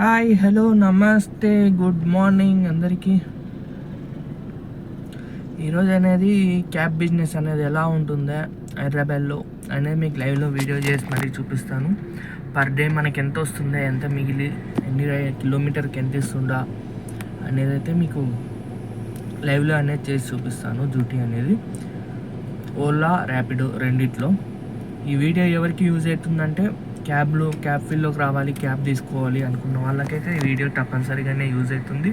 Hi hello నమస్తే good morning అందరికీ. ఈరోజు అనేది క్యాబ్ బిజినెస్ అనేది ఎలా ఉంటుందో హైదరాబాద్లో అనేది మీకు లైవ్లో వీడియో చేసి మరీ చూపిస్తాను. పర్ డే మనకి ఎంత వస్తుందో ఎంత మిగిలి ఎన్ని కిలోమీటర్కి ఎంత ఇస్తుందా అనేది అయితే మీకు లైవ్లో అనేది చేసి చూపిస్తాను డ్యూటీ అనేది. ఓలా ర్యాపిడో రెండిట్లో. ఈ వీడియో ఎవరికి యూజ్ అవుతుందంటే క్యాబ్లో క్యాబ్ ఫీల్డ్లోకి రావాలి క్యాబ్ తీసుకోవాలి అనుకున్న వాళ్ళకైతే ఈ వీడియో తప్పనిసరిగానే యూజ్ అవుతుంది.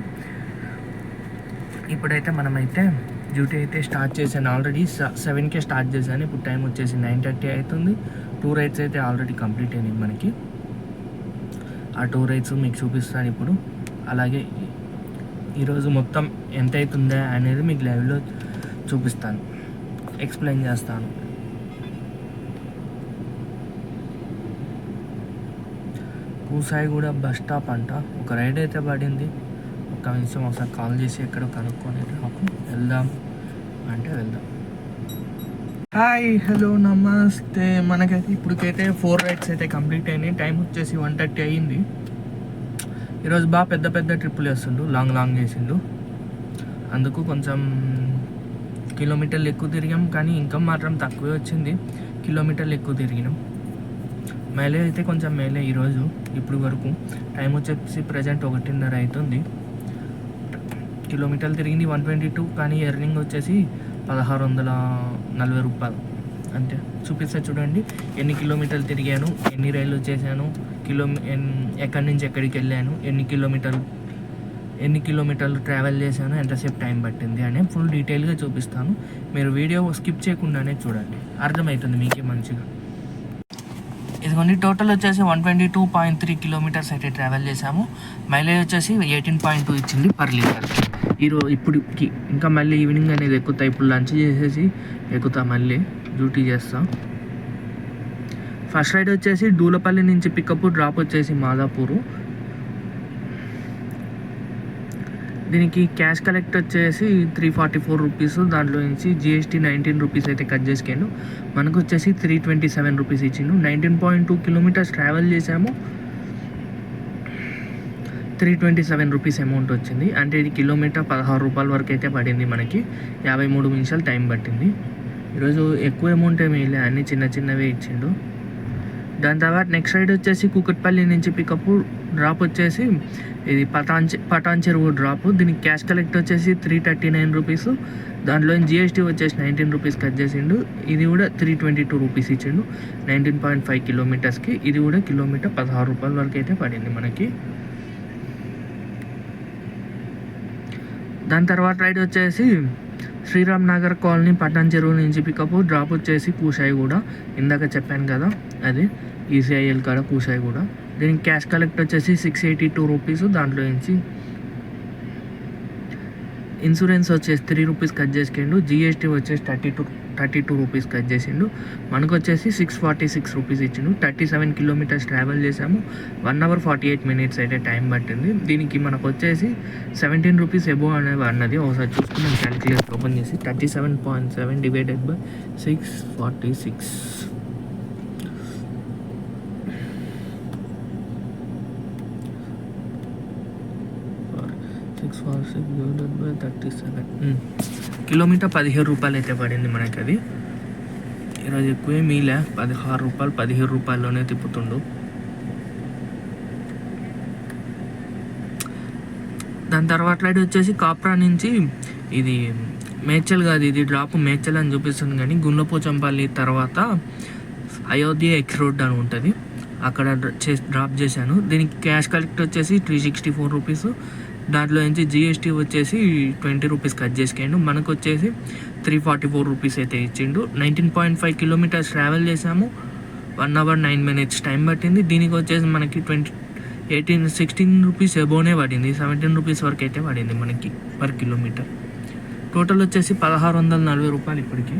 ఇప్పుడైతే మనమైతే డ్యూటీ అయితే స్టార్ట్ చేశాను ఆల్రెడీ. సెవెన్కే స్టార్ట్ చేశాను. ఇప్పుడు టైం వచ్చేసి నైన్ థర్టీ అవుతుంది. టూ రైడ్స్ అయితే ఆల్రెడీ కంప్లీట్ అయినాయి మనకి. ఆ టూ రైడ్స్ మీకు చూపిస్తాను ఇప్పుడు. అలాగే ఈరోజు మొత్తం ఎంత అవుతుందా అనేది మీకు లైవ్లో చూపిస్తాను. ఎక్స్ప్లెయిన్ చేస్తాను. కూసాయిగూడ బస్ స్టాప్ అంట. ఒక రైడ్ అయితే పడింది. ఒక నిమిషం ఒకసారి కాల్ చేసి ఎక్కడ కనుక్కొని నాకు వెళ్దాం. అంటే వెళ్దాం. హాయ్ హలో నమస్తే. మనకైతే ఇప్పటికైతే ఫోర్ రైడ్స్ అయితే కంప్లీట్ అయినాయి. టైం వచ్చేసి వన్ థర్టీ అయ్యింది ఈరోజు బాగా పెద్ద పెద్ద ట్రిప్పులు వేస్తుండు. లాంగ్ లాంగ్ వేసిండు అందుకు కొంచెం కిలోమీటర్లు ఎక్కువ తిరిగాం. కానీ ఇంకా మాత్రం తక్కువే వచ్చింది. కిలోమీటర్లు ఎక్కువ తిరిగినాం. మైలేజ్ అయితే కొంచెం మేలే ఈరోజు ఇప్పుడు వరకు. టైం వచ్చేసి ప్రజెంట్ ఒకటిన్నర అవుతుంది కిలోమీటర్లు తిరిగింది వన్ ట్వంటీ టూ కానీ ఎర్నింగ్ వచ్చేసి పదహారు వందల నలభై రూపాయలు. అంతే. చూపిస్తా చూడండి. ఎన్ని కిలోమీటర్లు తిరిగాను ఎన్ని రైళ్ళు చేశాను కిలో ఎన్- ఎక్కడి నుంచి ఎక్కడికి వెళ్ళాను ఎన్ని కిలోమీటర్లు ఎన్ని కిలోమీటర్లు ట్రావెల్ చేశాను ఎంతసేపు టైం పట్టింది అని ఫుల్ డీటెయిల్గా చూపిస్తాను. మీరు వీడియో స్కిప్ చేయకుండానే చూడండి. అర్థమవుతుంది మీకే మంచిగా. ఇదిగోండి టోటల్ వచ్చేసి one twenty two point three kilometres అయితే ట్రావెల్ చేసాము మైలేజ్ వచ్చేసి ఎయిటీన్ పాయింట్ టూ ఇచ్చింది పర్ లీటర్ ఈరోజు ఇప్పుడుకి ఇంకా మళ్ళీ ఈవినింగ్ అనేది ఎక్కుతా ఇప్పుడు లంచ్ చేసేసి ఎక్కుతా మళ్ళీ డ్యూటీ చేస్తాం. ఫస్ట్ రైడ్ వచ్చేసి డూలపల్లి నుంచి పికప్ డ్రాప్ వచ్చేసి మాదాపూరు. దీనికి క్యాష్ కలెక్ట్ వచ్చేసి త్రీ ఫార్టీ ఫోర్ రూపీస్ దాంట్లో నుంచి జిఎస్టీ నైన్టీన్ రూపీస్ అయితే కట్ చేసుకాను మనకు వచ్చేసి త్రీ ట్వంటీ సెవెన్ రూపీస్ ఇచ్చిండు. Nineteen point two kilometres travel చేసాము three twenty seven rupees amount వచ్చింది. అంటే ఇది కిలోమీటర్ పదహారు రూపాయల వరకు అయితే పడింది మనకి. యాభై మూడు నిమిషాలు టైం పట్టింది. ఈరోజు ఎక్కువ అమౌంట్ ఏమీ లే అన్నీ చిన్న చిన్నవే ఇచ్చిండు. దాని తర్వాత నెక్స్ట్ రైడ్ వచ్చేసి కూకట్పల్లి నుంచి పికప్ డ్రాప్ వచ్చేసి ఇది పటాన్ పటాన్ చెరువు డ్రాప్ దీనికి క్యాష్ కలెక్ట్ వచ్చేసి త్రీ థర్టీ నైన్ రూపీస్ దాంట్లో జిఎస్టీ వచ్చేసి నైన్టీన్ రూపీస్ కట్ చేసిండు. ఇది కూడా త్రీ ట్వంటీ టూ రూపీస్ ఇచ్చిండు నైన్టీన్ పాయింట్ ఫైవ్ కిలోమీటర్స్కి ఇది కూడా కిలోమీటర్ పదహారు రూపాయల వరకు అయితే పడింది మనకి. దాని తర్వాత రైడ్ వచ్చేసి శ్రీరామ్ నగర్ కాలనీ పట్టణ చెరువు నుంచి పికప్ డ్రాప్ వచ్చేసి కూషాయి కూడా. ఇందాక చెప్పాను కదా అది ఈసీఐఎల్ కాడ కూషాయి కూడా. దీనికి క్యాష్ కలెక్ట్ వచ్చేసి సిక్స్ ఎయిటీ టూ రూపీస్ దాంట్లో నుంచి. ఇన్సూరెన్స్ వచ్చేసి త్రీ రూపీస్ కట్ చేసిండు. జిఎస్టీ వచ్చేసి thirty two thirty two rupees cut చేసిండు. మనకు వచ్చేసి సిక్స్ ఫార్టీ సిక్స్ రూపీస్ ఇచ్చిండు. థర్టీ సెవెన్ కిలోమీటర్స్ ట్రావెల్ చేసాము. One hour forty eight minutes అయితే టైం పట్టింది. దీనికి మనకు వచ్చేసి సెవెంటీన్ రూపీస్ ఎబో అనేది అన్నది ఒకసారి చూసుకున్నాం క్యాలిక్యులేటర్ ఓపెన్ చేసి thirty seven point seven divided by six forty six six six divided by thirty seven kilometre పదిహేడు రూపాయలు అయితే పడింది మనకి అది ఈరోజు ఎక్కువే మీలే పదహారు రూపాయలు పదిహేడు రూపాయల్లోనే తిప్పుతుండు. దాని తర్వాత రైడ్ వచ్చేసి కాప్రా నుంచి ఇది మేడ్చల్ కాదు ఇది డ్రాప్ మేడ్చల్ అని చూపిస్తుంది కానీ గుండ్లపోచంపల్లి తర్వాత అయోధ్య ఎక్స్ రోడ్ అని ఉంటుంది. అక్కడ చే డ్రాప్ చేశాను. దీనికి క్యాష్ కలెక్ట్ వచ్చేసి త్రీ సిక్స్టీ ఫోర్ రూపీస్ దాంట్లో నుంచి జిఎస్టీ వచ్చేసి ట్వంటీ రూపీస్ కట్ చేసుకాడు మనకు వచ్చేసి త్రీ ఫార్టీ ఫోర్ రూపీస్ అయితే ఇచ్చిండు. Nineteen point five kilometres travel చేసాము. One hour nine minutes time పట్టింది. దీనికి వచ్చేసి మనకి ట్వంటీ ఎయిటీన్ సిక్స్టీన్ రూపీస్ ఎబోనే పడింది. సెవెంటీన్ రూపీస్ వరకు అయితే పడింది మనకి పర్ కిలోమీటర్ టోటల్ వచ్చేసి పదహారు వందల నలభై రూపాయలు ఇప్పటికి.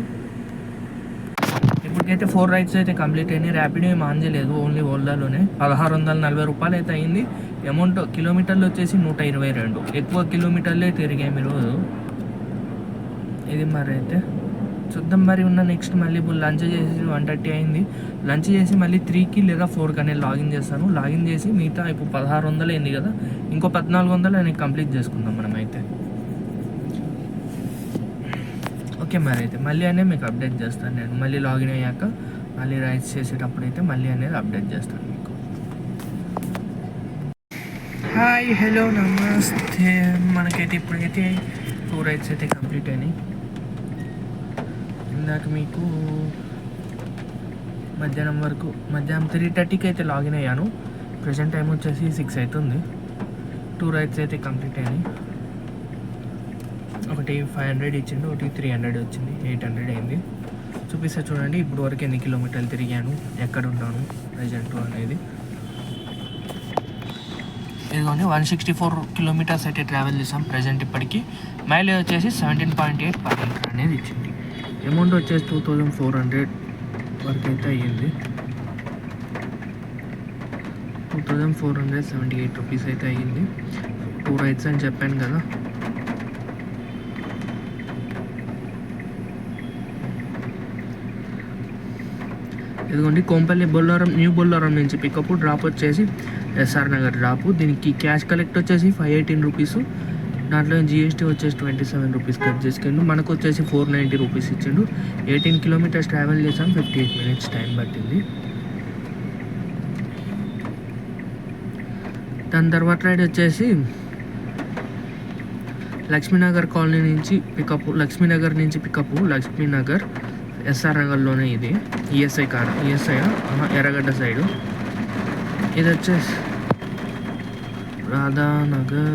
ఇప్పటికైతే ఫోర్ రైడ్స్ అయితే కంప్లీట్ అయినాయి. ర్యాపిడ్ ఏం ఆన్ చేయలేదు. ఓన్లీ ఓలాలోనే పదహారు వందల నలభై రూపాయలు అయితే అయింది. అమౌంట్ కిలోమీటర్లు వచ్చేసి నూట ఇరవై రెండు. ఎక్కువ కిలోమీటర్లే తిరిగాము ఈరోజు ఇది మరి అయితే చూద్దాం మరి ఉన్న నెక్స్ట్ మళ్ళీ ఇప్పుడు లంచ్ చేసి వన్ థర్టీ అయింది. లంచ్ చేసి మళ్ళీ త్రీకి లేదా ఫోర్కి అనేది లాగిన్ చేస్తాను. లాగిన్ చేసి మిగతా ఇప్పుడు పదహారు వందలు అయింది కదా ఇంకో పద్నాలుగు వందలు అనేది కంప్లీట్ చేసుకుందాం మనం అయితే. ఓకే మరి అయితే మళ్ళీ అనేది మీకు అప్డేట్ చేస్తాను నేను. మళ్ళీ లాగిన్ అయ్యాక మళ్ళీ రైస్ చేసేటప్పుడు అయితే మళ్ళీ అనేది అప్డేట్ చేస్తాను మీకు. హాయ్ హలో నమస్తే. మనకైతే ఇప్పుడైతే టూ రైడ్స్ అయితే కంప్లీట్ అయినాయి. ఇందాక మీకు మధ్యాహ్నం వరకు మధ్యాహ్నం త్రీ థర్టీకి అయితే లాగిన్ అయ్యాను. ప్రజెంట్ టైం వచ్చేసి సిక్స్ అవుతుంది. టూ రైడ్స్ అయితే కంప్లీట్ అయినాయి. ఒకటి ఫైవ్ హండ్రెడ్ ఇచ్చిండు ఒకటి త్రీ హండ్రెడ్ వచ్చింది ఎయిట్ హండ్రెడ్ అయింది. చూపిస్తా చూడండి ఇప్పుడు వరకు ఎన్ని కిలోమీటర్లు తిరిగాను ఎక్కడ ఉన్నాను ప్రజెంట్ అనేది. ఇదిగోండి వన్ సిక్స్టీ ఫోర్ కిలోమీటర్స్ అయితే ట్రావెల్ చేసాం ప్రజెంట్ ఇప్పటికి. మైలేజ్ వచ్చేసి seventeen point eight per litre అనేది ఇచ్చింది. అమౌంట్ వచ్చేసి టూ థౌజండ్ ఫోర్ హండ్రెడ్ వరకు అయితే అయ్యింది. Two thousand four hundred seventy eight rupees అయితే అయ్యింది. టూ రైడ్స్ అని చెప్పాను కదా. ఇదిగోండి కోంపల్లి బొల్లారం న్యూ బొల్లారం నుంచి పికప్ డ్రాప్ వచ్చేసి ఎస్ఆర్ నగర్ డ్రాప్ దీనికి క్యాష్ కలెక్ట్ వచ్చేసి ఫైవ్ ఎయిటీన్ రూపీస్ దాంట్లో జిఎస్టీ వచ్చేసి ట్వంటీ సెవెన్ రూపీస్ కట్ చేసుకుండు మనకు వచ్చేసి ఫోర్ నైంటీ రూపీస్ ఇచ్చిండు. ఎయిటీన్ కిలోమీటర్స్ ట్రావెల్ చేసాం ఫిఫ్టీ ఎయిట్ మినిట్స్ టైం పట్టింది. దాని తర్వాత రైడ్ వచ్చేసి లక్ష్మీనగర్ కాలనీ నుంచి పికప్ లక్ష్మీనగర్ నుంచి పికప్ లక్ష్మీనగర్ ఎస్ఆర్ నగర్లోనే ఇది. ESI car ESI Erragadda side. ఇది వచ్చేసి రాధానగర్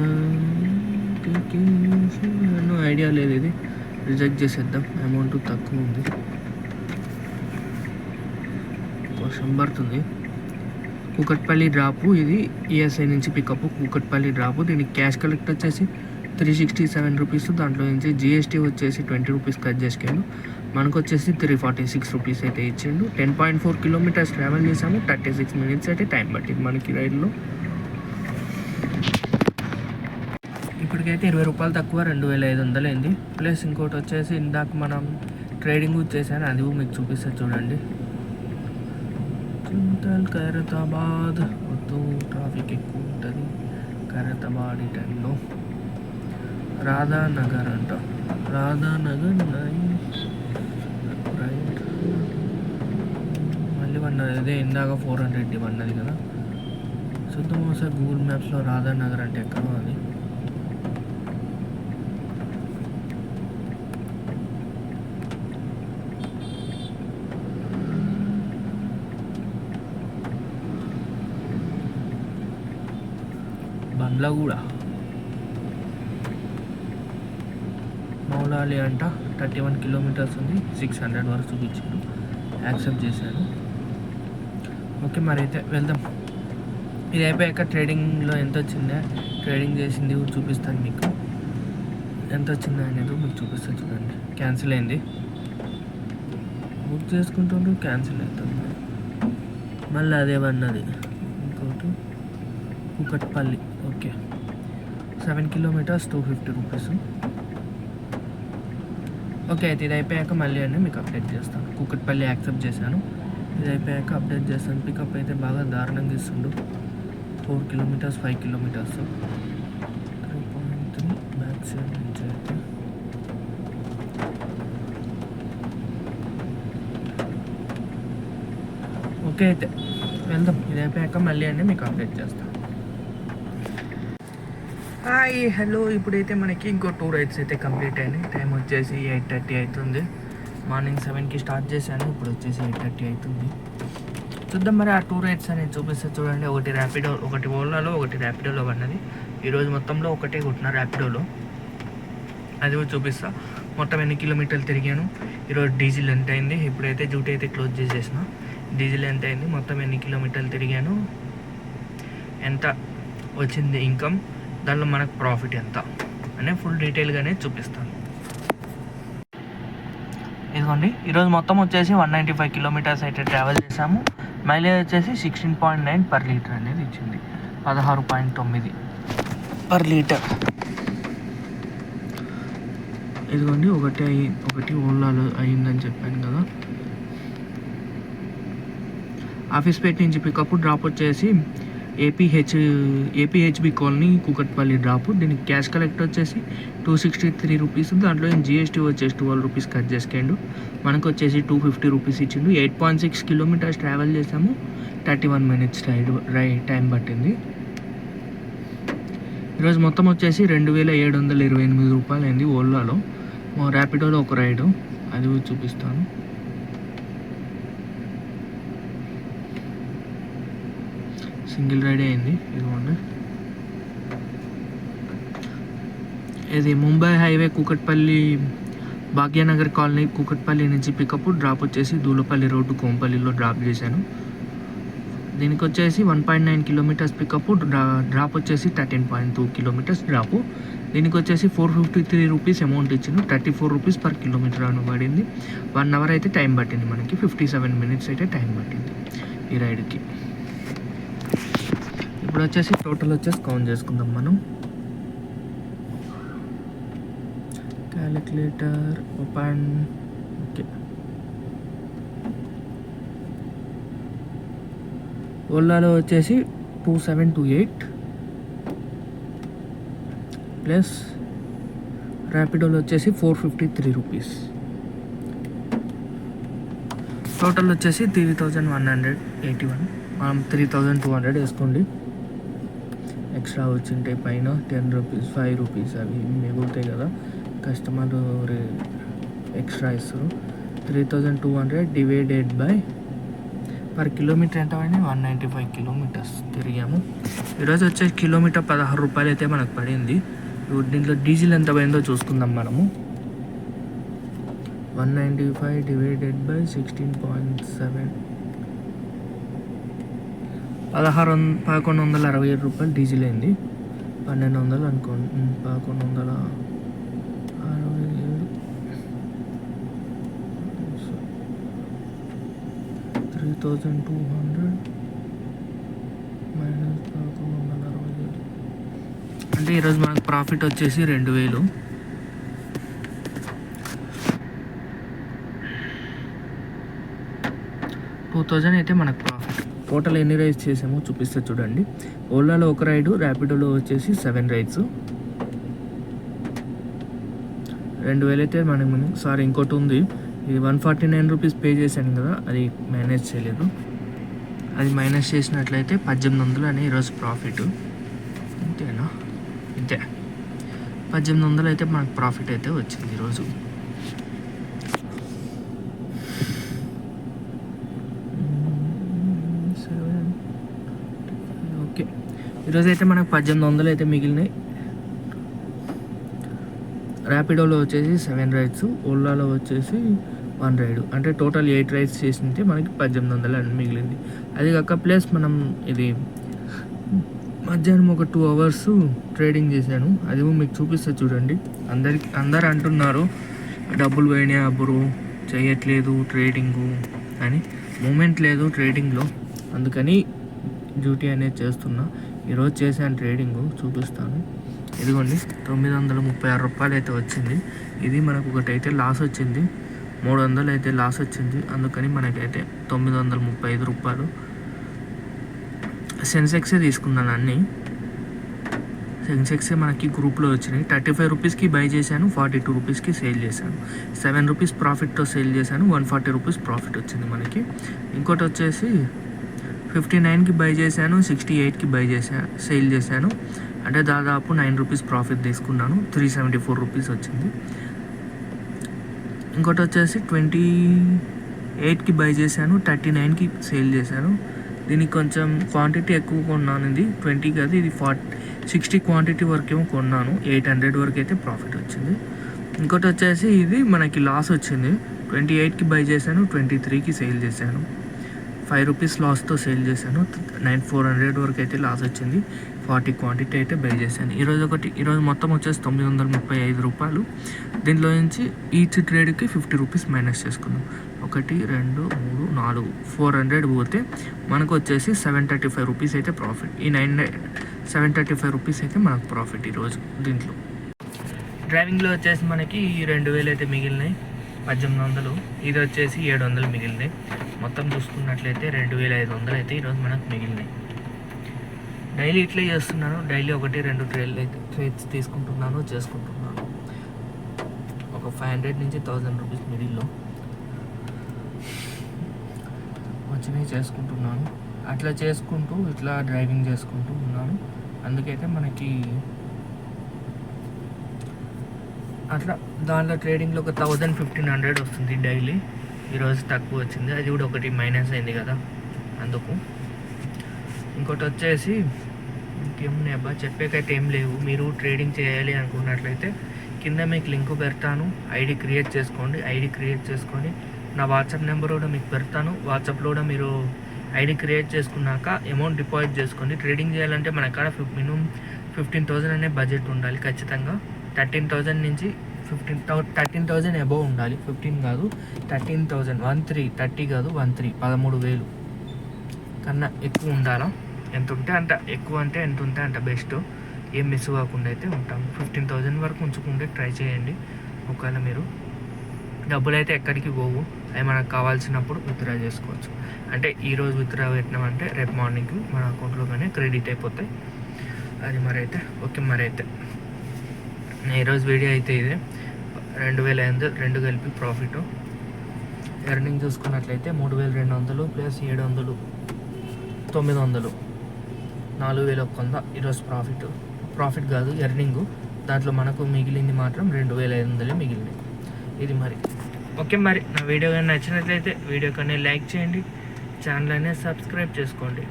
ఎన్నో ఐడియా లేదు ఇది. రిజెక్ట్ చేసేద్దాం. అమౌంట్ తక్కువ ఉంది. వర్షం పడుతుంది కూకట్పల్లి డ్రాపు ఇది. ఈఎస్ఐ నుంచి పికప్ కూకట్పల్లి డ్రాపు. దీనికి క్యాష్ కలెక్ట్ వచ్చేసి త్రీ సిక్స్టీ సెవెన్ రూపీస్ దాంట్లో నుంచి జిఎస్టీ వచ్చేసి ట్వంటీ రూపీస్ కట్ చేసుకోను మనకు వచ్చేసి త్రీ ఫార్టీ సిక్స్ రూపీస్ అయితే ఇచ్చిండు. Ten point four kilometres travel చేసాము థర్టీ సిక్స్ మినిట్స్ అయితే టైం పట్టింది మనకి రైడ్లో ఇప్పటికైతే ఇరవై రూపాయలు తక్కువ రెండు వేల ఐదు వందలు అయింది. ప్లస్ ఇంకోటి వచ్చేసి ఇందాక మనం ట్రేడింగ్ చేశాను. అది మీకు చూపిస్తా చూడండి. చింతల్ ఖైరతాబాద్. వద్దు ట్రాఫిక్ ఎక్కువ ఉంటుంది. ఖైరతాబాద్ ఈ టైంలో రాధానగర్ అంట. రాధానగర్ నైన్ డిమాండ్ అదే ఇందాక ఫోర్ హండ్రెడ్ వన్నది కదా. చూద్దాం ఒకసారి గూగుల్ మ్యాప్స్లో రాధానగర్ అంటే ఎక్కడో అది. బండ్లగూడ. మౌలాలి అంట. థర్టీ వన్ కిలోమీటర్స్ ఉంది. సిక్స్ హండ్రెడ్ వరకు చూపించాను యాక్సెప్ట్ చేశాను ఓకే మరి అయితే వెళ్దాం. ఇది అయిపోయాక ట్రేడింగ్లో ఎంత వచ్చిందా? ట్రేడింగ్ చేసింది చూపిస్తాను మీకు. ఎంత వచ్చిందా అనేది మీకు చూపిస్తాను చూడండి. క్యాన్సిల్ అయింది. బుక్ చేసుకుంటుండ్రు క్యాన్సిల్ అవుతుంది. మళ్ళీ అదేమన్నది ఇంకోటి Kukatpally. Okay. Seven kilometres two fifty rupees. Okay అయితే ఇది అయిపోయాక మళ్ళీ అని మీకు అప్డేట్ చేస్తాను. కూకట్పల్లి యాక్సెప్ట్ చేశాను. ఇది అయిపోయాక అప్డేట్ చేస్తాను. పికప్ అయితే బాగా దారుణంగా ఇస్తుండు. Four kilometres five kilometres three point three back side నుంచి అయితే. ఓకే అయితే వెళ్దాం. ఇది అయిపోయాక మళ్ళీ అండి మీకు అప్డేట్ చేస్తాను హాయ్ హలో ఇప్పుడైతే మనకి ఇంకో టూ రైడ్స్ అయితే కంప్లీట్ అయినాయి. టైం వచ్చేసి ఎయిట్ థర్టీ అవుతుంది. మార్నింగ్ సెవెన్కి స్టార్ట్ చేశాను. ఇప్పుడు వచ్చేసి ఎయిట్ థర్టీ అవుతుంది. చూద్దాం మరి ఆ టూ రైడ్స్ అనేది చూపిస్తే చూడండి. ఒకటి ర్యాపిడో ఒకటి ఓలాలో ఒకటి ర్యాపిడోలో పడినది. ఈరోజు మొత్తంలో ఒకటే కొట్టిన ర్యాపిడోలో. అది కూడా చూపిస్తా. మొత్తం ఎన్ని కిలోమీటర్లు తిరిగాను. ఈరోజు డీజిల్ ఎంత అయింది? ఇప్పుడైతే డ్యూటీ అయితే క్లోజ్ చేసేసిన. డీజిల్ ఎంత అయింది? మొత్తం ఎన్ని కిలోమీటర్లు తిరిగాను? ఎంత వచ్చింది ఇన్కమ్? దానిలో మనకు ప్రాఫిట్ ఎంత? అనే ఫుల్ డీటెయిల్గానే చూపిస్తాను. ఇదిగోండి. ఈరోజు మొత్తం వచ్చేసి వన్ నైంటీ ఫైవ్ కిలోమీటర్స్ అయితే ట్రావెల్ చేసాము మైలేజ్ వచ్చేసి sixteen point nine per litre అనేది ఇచ్చింది. పదహారు పాయింట్ తొమ్మిది పర్ లీటర్ ఇదిగోండి ఒకటి అయి ఒకటి ఓలాలో అయిందని చెప్పాను కదా. ఆఫీస్ పేట నుంచి పికప్ డ్రాప్ వచ్చేసి APH APHB colony Kukatpally drop. దీనికి క్యాష్ కలెక్ట్ వచ్చేసి టూ సిక్స్టీ త్రీ రూపీస్. దాంట్లో జిఎస్టీ వచ్చేసి ట్వెల్వ్ రూపీస్ కట్ చేసుకుండు. మనకు వచ్చేసి టూ ఫిఫ్టీ రూపీస్ ఇచ్చిండు. Eight point six kilometres travel చేసాము. థర్టీ వన్ మినిట్స్ రైడ్ రై టైం పట్టింది. ఈరోజు మొత్తం వచ్చేసి రెండు వేల ఏడు వందల ఇరవై ఎనిమిది రూపాయలు అయింది ఓలాలో ర్యాపిడోలో ఒక రైడు. అది కూడా చూపిస్తాను. సింగిల్ రైడే అయింది ఇదిగోండి. ఇది ముంబై హైవే కూకట్పల్లి భాగ్యనగర్ కాలనీ కూకట్పల్లి నుంచి పికప్ డ్రాప్ వచ్చేసి దూలపల్లి రోడ్డు కోంపల్లిలో డ్రాప్ చేశాను. దీనికి వచ్చేసి one point nine kilometres pickup draw drop వచ్చేసి thirteen point two kilometres drop దీనికి వచ్చేసి four fifty three rupees amount ఇచ్చిన thirty four rupees per kilometre అని పడింది. వన్ అవర్ అయితే టైం పట్టింది మనకి ఫిఫ్టీ సెవెన్ మినిట్స్ అయితే టైం పట్టింది ఈ రైడ్కి. ఇప్పుడు వచ్చేసి టోటల్ వచ్చేసి కౌంట్ చేసుకుందాం మనం. క్యాలిక్యులేటర్ ఓపెన్ ఓకే ఓలాలో వచ్చేసి two seven two eight plus ర్యాపిడోలో వచ్చేసి four fifty three rupees total వచ్చేసి three thousand one hundred eighty one మనం త్రీ థౌజండ్ టూ హండ్రెడ్ వేసుకోండి. ఎక్స్ట్రా వచ్చింటే పైన టెన్ రూపీస్ ఫైవ్ రూపీస్ అవి మిగులుతాయి కదా. కస్టమర్ ఎక్స్ట్రా ఇస్తారు. Three thousand two hundred divided by per kilometre ఎంత పడింది? వన్ నైంటీ ఫైవ్ కిలోమీటర్స్ తిరిగాము. ఈరోజు వచ్చే కిలోమీటర్ పదహారు రూపాయలు అయితే మనకు పడింది. ఇప్పుడు దీంట్లో డీజిల్ ఎంత పోయిందో చూసుకుందాం మనము. One ninety five divided by sixteen point seven పదహారు వంద పదకొండు వందల అరవై ఏడు రూపాయలు డీజిల్ అయింది పన్నెండు వందలు అనుకోండి పదకొండు వందల అరవై ఏడు three thousand two hundred minus పదకొండు వందల అరవై ఏడు అంటే ఈరోజు మనకు ప్రాఫిట్ వచ్చేసి రెండు వేలు టూ థౌజండ్ అయితే మనకు టోటల్ ఎన్ని రైడ్స్ చేసామో చూపిస్తే చూడండి. ఓలాలో ఒక రైడు ర్యాపిడోలో వచ్చేసి సెవెన్ రైడ్స్. రెండు వేలైతే మనం సార్ ఇంకోటి ఉంది. ఇది one forty nine rupees pay చేశాను కదా అది మేనేజ్ చేయలేదు. అది మైనస్ చేసినట్లయితే పద్దెనిమిది వందలు అని ఈరోజు ప్రాఫిట్. అంతేనా అంతే పద్దెనిమిది వందలు అయితే మనకు ప్రాఫిట్ అయితే వచ్చింది ఈరోజు సెవెన్ ఓకే ఈరోజు అయితే మనకు పద్దెనిమిది వందలు అయితే మిగిలినాయి ర్యాపిడోలో వచ్చేసి సెవెన్ రైడ్స్ ఓలాలో వచ్చేసి వన్ రైడ్ అంటే టోటల్ ఎయిట్ రైడ్స్ చేసింటే మనకి పద్దెనిమిది వందలు అని మిగిలింది. అది కాక ప్లస్ మనం ఇది మధ్యాహ్నం ఒక టూ అవర్స్ ట్రేడింగ్ చేశాను. అది మీకు చూపిస్తే చూడండి. అందరికి అందరు అంటున్నారు డబ్బులు పోయినాయి అబ్బురు చేయట్లేదు ట్రేడింగు అని. మూమెంట్ లేదు ట్రేడింగ్లో అందుకని డ్యూటీ అనేది చేస్తున్నా. ఈరోజు చేశాను ట్రేడింగ్ చూపిస్తాను. ఇదిగోండి తొమ్మిది వందల ముప్పై ఆరు రూపాయలు అయితే వచ్చింది. ఇది మనకు ఒకటి అయితే లాస్ వచ్చింది. మూడు వందలు అయితే లాస్ వచ్చింది. అందుకని మనకైతే తొమ్మిది వందల ముప్పై ఐదు రూపాయలు. సెన్సెక్సే తీసుకున్నాను అన్నీ. సెన్సెక్సే మనకి గ్రూప్లో వచ్చినాయి. థర్టీ ఫైవ్ రూపీస్కి బై చేశాను. ఫార్టీ టూ రూపీస్కి సేల్ చేశాను. సెవెన్ రూపీస్ ప్రాఫిట్తో సేల్ చేశాను. వన్ ఫార్టీ రూపీస్ ప్రాఫిట్ వచ్చింది మనకి. ఇంకోటి వచ్చేసి ఫిఫ్టీ నైన్కి బై చేశాను సిక్స్టీ ఎయిట్కి బై చేశాను సేల్ చేశాను. అంటే దాదాపు నైన్ రూపీస్ ప్రాఫిట్ తీసుకున్నాను. త్రీ సెవెంటీ ఫోర్ రూపీస్ వచ్చింది. ఇంకోటి వచ్చేసి ట్వంటీ ఎయిట్కి బై చేశాను థర్టీ నైన్కి సేల్ చేశాను. దీనికి కొంచెం క్వాంటిటీ ఎక్కువ కొన్నాను ఇది. ట్వంటీ కాదు ఇది ఫార్టీ సిక్స్టీ క్వాంటిటీ వరకేమో కొన్నాను. ఎయిట్ హండ్రెడ్ వరకు అయితే ప్రాఫిట్ వచ్చింది. ఇంకోటి వచ్చేసి ఇది మనకి లాస్ వచ్చింది. ట్వంటీ ఎయిట్కి బై చేశాను ట్వంటీ త్రీకి సేల్ చేశాను. ఫైవ్ రూపీస్ లాస్తో సేల్ చేశాను. నైన్ ఫోర్ హండ్రెడ్ వరకు అయితే లాస్ వచ్చింది. ఫార్టీ క్వాంటిటీ అయితే బై చేశాను. ఈరోజు ఒకటి ఈరోజు మొత్తం వచ్చేసి తొమ్మిది వందల ముప్పై ఐదు రూపాయలు. దీంట్లో నుంచి ఈచ్ ట్రేడ్కి ఫిఫ్టీ రూపీస్ మైనస్ చేసుకున్నాం. ఒకటి రెండు మూడు నాలుగు ఫోర్ హండ్రెడ్ పోతే మనకు వచ్చేసి సెవెన్ థర్టీ ఫైవ్ రూపీస్ అయితే ప్రాఫిట్. ఈ nine seven thirty five rupees అయితే మనకు ప్రాఫిట్ ఈరోజు దీంట్లో. డ్రైవింగ్లో వచ్చేసి మనకి రెండు వేలు అయితే మిగిలినాయి. పద్దెనిమిది వందలు. ఇది వచ్చేసి ఏడు వందలు మిగిలినాయి మొత్తం చూసుకున్నట్లయితే రెండు వేల ఐదు వందలు అయితే ఈరోజు మనకు మిగిలినాయి. డైలీ ఇట్లే చేస్తున్నాను. డైలీ ఒకటి రెండు ట్రేలు అయితే ట్రేడ్స్ తీసుకుంటున్నాను చేసుకుంటున్నాను. ఒక ఫైవ్ హండ్రెడ్ నుంచి థౌజండ్ రూపీస్ మిడిల్లో. వచ్చినవి చేసుకుంటున్నాను. అట్లా చేసుకుంటూ ఇట్లా డ్రైవింగ్ చేసుకుంటూ ఉన్నాను. అందుకైతే మనకి అట్లా దాంట్లో ట్రేడింగ్లో ఒక థౌజండ్ ఫిఫ్టీన్ హండ్రెడ్ వస్తుంది డైలీ ఈరోజు తక్కువ వచ్చింది. అది కూడా ఒకటి మైనస్ అయింది కదా. అందుకు. ఇంకోటి వచ్చేసి ఇంకేమున్నాయి అబ్బా? చెప్పేకైతే ఏం లేవు. మీరు ట్రేడింగ్ చేయాలి అనుకున్నట్లయితే కింద మీకు లింక్ పెడతాను. ఐడి క్రియేట్ చేసుకోండి. ఐడి క్రియేట్ చేసుకొని నా వాట్సాప్ నెంబర్ కూడా మీకు పెడతాను. వాట్సాప్లో కూడా మీరు ఐడి క్రియేట్ చేసుకున్నాక అమౌంట్ డిపాజిట్ చేసుకోండి. ట్రేడింగ్ చేయాలంటే మన కాడ మినిమం ఫిఫ్టీన్ థౌజండ్ అనే బడ్జెట్ ఉండాలి ఖచ్చితంగా. థర్టీన్ థౌజండ్ నుంచి ఫిఫ్టీన్ థౌ థర్టీన్ థౌజండ్ అబోవ్ ఉండాలి. ఫిఫ్టీన్ కాదు thirteen thousand one three thirty కాదు వన్ త్రీ పదమూడు వేలు. కన్నా ఎక్కువ ఉండాలా? ఎంత ఉంటే అంత. ఎక్కువ అంటే ఎంత ఉంటే అంత బెస్ట్ ఏం మిస్ కాకుండా అయితే ఉంటాం. ఫిఫ్టీన్ థౌజండ్ వరకు ఉంచుకుంటే ట్రై చేయండి. ఒకవేళ మీరు డబ్బులు అయితే ఎక్కడికి పోవు. అవి మనకు కావాల్సినప్పుడు విత్డ్రా చేసుకోవచ్చు. అంటే ఈరోజు విత్డ్రా పెట్టినామంటే రేపు మార్నింగ్ మన అకౌంట్లోనే క్రెడిట్ అయిపోతాయి. అది మరి అయితే ఓకే మరి అయితే ఈరోజు వీడియో అయితే ఇదే. రెండు వేల ఐదు రెండు కలిపి ప్రాఫిట్. ఎర్నింగ్ చూసుకున్నట్లయితే మూడు వేల రెండు వందలు ప్లస్ ఏడు వందలు తొమ్మిది వందలు నాలుగు వేల ఒక్క వంద ఈరోజు ప్రాఫిట్. ప్రాఫిట్ కాదు ఎర్నింగ్. దాంట్లో మనకు మిగిలింది మాత్రం రెండు వేల ఐదు వందలే మిగిలింది. ఇది మరి. ఓకే మరి నా వీడియో కానీ నచ్చినట్లయితే వీడియో కానీ లైక్ చేయండి ఛానల్ అనేది సబ్స్క్రైబ్ చేసుకోండి.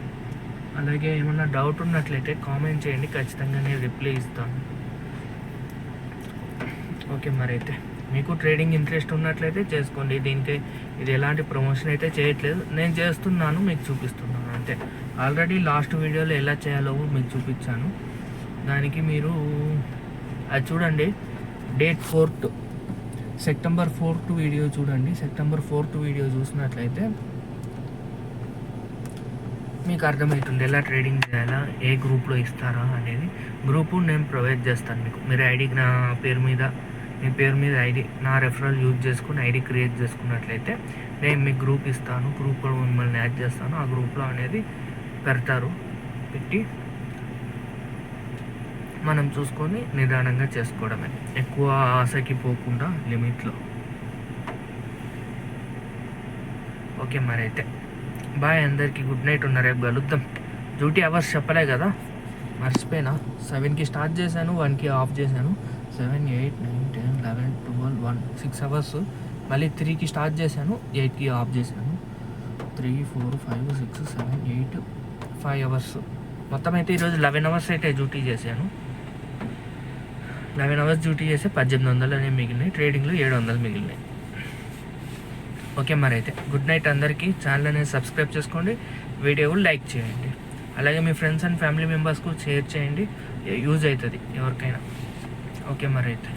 అలాగే ఏమన్నా డౌట్ ఉన్నట్లయితే కామెంట్ చేయండి ఖచ్చితంగా నేను రిప్లై ఇస్తాను. ఓకే మరి అయితే. మీకు ట్రేడింగ్ ఇంట్రెస్ట్ ఉన్నట్లయితే చేసుకోండి. దీనికి ఇది ఎలాంటి ప్రమోషన్ అయితే చేయట్లేదు. నేను చేస్తున్నాను మీకు చూపిస్తున్నాను అంతే. ఆల్రెడీ లాస్ట్ వీడియోలో ఎలా చేయాలో మీకు చూపించాను. దానికి మీరు అది చూడండి. Date fourth September fourth video చూడండి. సెప్టెంబర్ ఫోర్త్ వీడియో చూసినట్లయితే మీకు అర్థమవుతుంది ఎలా ట్రేడింగ్ చేయాలా ఏ గ్రూప్లో ఇస్తారా అనేది. గ్రూపు నేను ప్రొవైడ్ చేస్తాను మీకు. మీరు ఐడి నా పేరు మీద మీ పేరు మీద ఐడి నా రెఫరల్ యూజ్ చేసుకుని ఐడి క్రియేట్ చేసుకున్నట్లయితే నేను మీకు గ్రూప్ ఇస్తాను గ్రూప్లో మిమ్మల్ని యాడ్ చేస్తాను ఆ గ్రూప్లో అనేది పెడతారు పెట్టి మనం చూసుకొని నిదానంగా చేసుకోవడమే. ఎక్కువ ఆశకి పోకుండా లిమిట్లో ఓకే మరి అయితే. బాయ్ అందరికీ గుడ్ నైట్ ఉన్న రేపు కలుద్దాం. డ్యూటీ అవర్స్ చెప్పలే కదా. మర్చిపోయినా. సెవెన్కి స్టార్ట్ చేశాను వన్కి ఆఫ్ చేశాను. Seven eight nine ten eleven twelve one six hours మళ్ళీ త్రీకి స్టార్ట్ చేశాను ఎయిట్కి ఆఫ్ చేశాను. Three four five six seven eight five hours మొత్తం అయితే ఈరోజు లెవెన్ అవర్స్ అయితే డ్యూటీ చేశాను. లెవెన్ అవర్స్ డ్యూటీ చేస్తే పద్దెనిమిది వందలు అనేవి మిగిలినాయి ట్రేడింగ్లో ఏడు వందలు మిగిలినాయి. ఓకే మరి అయితే గుడ్ నైట్ అందరికీ. ఛానల్ అనేది సబ్స్క్రైబ్ చేసుకోండి వీడియో లైక్ చేయండి. అలాగే మీ ఫ్రెండ్స్ అండ్ ఫ్యామిలీ మెంబర్స్కు షేర్ చేయండి. యూజ్ అవుతుంది ఎవరికైనా. ఓకే మరి అయితే